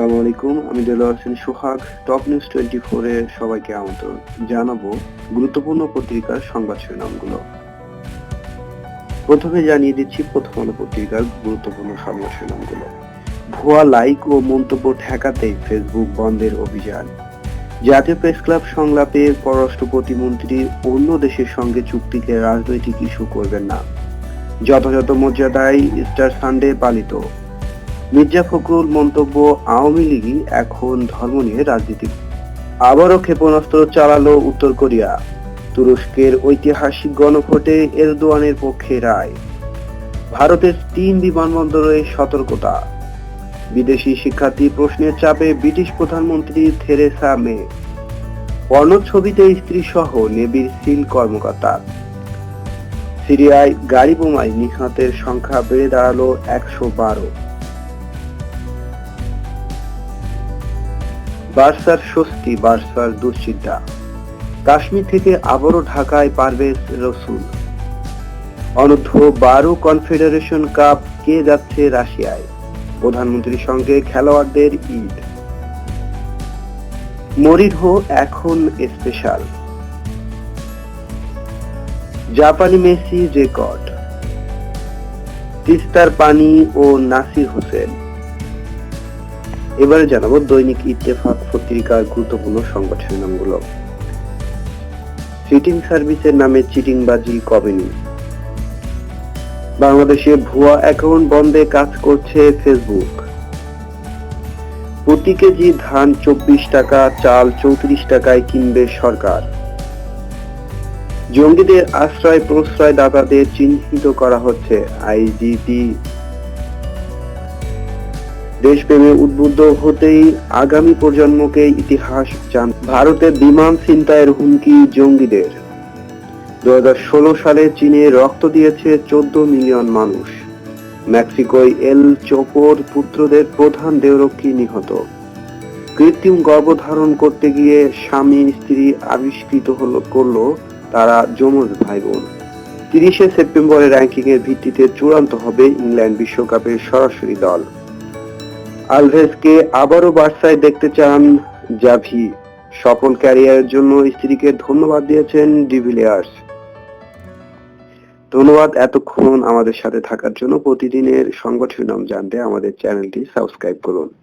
আলাইকুম, আমি Delwar Hossain Sohag, top news twenty ফোরে সবাইকে আমন্ত্রণ জানাব গুরুত্বপূর্ণ পত্রিকার সংবাদ শিরোনামগুলো। প্রথমে জানিয়ে দিচ্ছি প্রথম আলো পত্রিকার গুরুত্বপূর্ণ সংবাদ শিরোনামগুলো। ভুয়া লাইক ও মন্তব্য ঠেকাতে ফেসবুক বন্ধের অভিযান। জাতীয় প্রেস ক্লাব সংলাপে পররাষ্ট্র প্রতিমন্ত্রী অন্য দেশের সঙ্গে চুক্তিকে রাজনৈতিক ইস্যু করবেন না। যথাযথ মর্যাদায় ইস্টার সানডে পালিত। মির্জা ফখরুল মন্তব্য আওয়ামী লীগই এখন ধর্ম নিয়ে রাজনীতি। আবারও ক্ষেপণাস্ত্র চালালো উত্তর কোরিয়া। তুরস্কের ঐতিহাসিক গণভোটে এরদোয়ানের পক্ষে রায়। ভারতের তিন বিমানবন্দরে সতর্কতা। বিদেশি শিক্ষার্থী প্রশ্নের চাপে ব্রিটিশ প্রধানমন্ত্রী থেরেসা মে। পর্ণ ছবিতে স্ত্রী সহ নেভির সিল কর্মকর্তা সিরিয়ায় গাড়ি বোমায় নিহতের সংখ্যা বেড়ে দাঁড়াল একশো বারো। বার্সার স্বস্তি, বার্সার দুশ্চিন্তা। কাশ্মীর থেকে আবারও ঢাকায় পারভেজ রসুল। অনূর্ধ্ব বারো কনফেডারেশন কাপ কে যাচ্ছে রাশিয়ায়? প্রধানমন্ত্রীর সঙ্গে খেলোয়াড়দের ঈদ। মরিরহো এখন স্পেশাল। জাপানি মেসি রেকর্ড। তিস্তার পানি ও নাসির হোসেন। এবারে জানাব দৈনিক ইত্তেফাক পত্রিকার গুরুত্বপূর্ণ সংবাদ শিরোনামগুলো সিটিং সার্ভিসের নামে চিটিংবাজি কমেনি বাংলাদেশে ভুয়া অ্যাকাউন্ট বন্ধে কাজ করছে ফেসবুক। প্রতি কেজি ধান চব্বিশ টাকা, চাল চৌত্রিশ টাকায় কিনবে সরকার। জঙ্গিদের আশ্রয় প্রশ্রয় দাতাদের চিহ্নিত করা হচ্ছে আইজিপি দেশপ্রেমে উদ্বুদ্ধ হতেই আগামী প্রজন্মকে ইতিহাস জান ভারতের বিমান ছিনতাইয়ের হুমকি জঙ্গিদের। দু সালে চীনে রক্ত দিয়েছে চোদ্দ মিলিয়ন মানুষ। মেক্সিকোয় এল চোপোর পুত্রদের প্রধান দেহরক্ষী নিহত। কৃত্রিম গর্ভধারণ করতে গিয়ে স্বামী স্ত্রী আবিষ্কৃত হলো করল তারা যমজ ভাই বোন তিরিশে সেপ্টেম্বরের র্যাঙ্কিং এর ভিত্তিতে চূড়ান্ত হবে ইংল্যান্ড বিশ্বকাপের সরাসরি দল। আলভেজকে আবারও বার্সায় দেখতে চান জাভি। সফল ক্যারিয়ারের জন্য স্ত্রীকে ধন্যবাদ দিয়েছেন ডিভিলিয়ার্স। ধন্যবাদ এতক্ষণ আমাদের সাথে থাকার জন্য। প্রতিদিনের সংবাদ শিরোনাম জানতে আমাদের চ্যানেলটি সাবস্ক্রাইব করুন।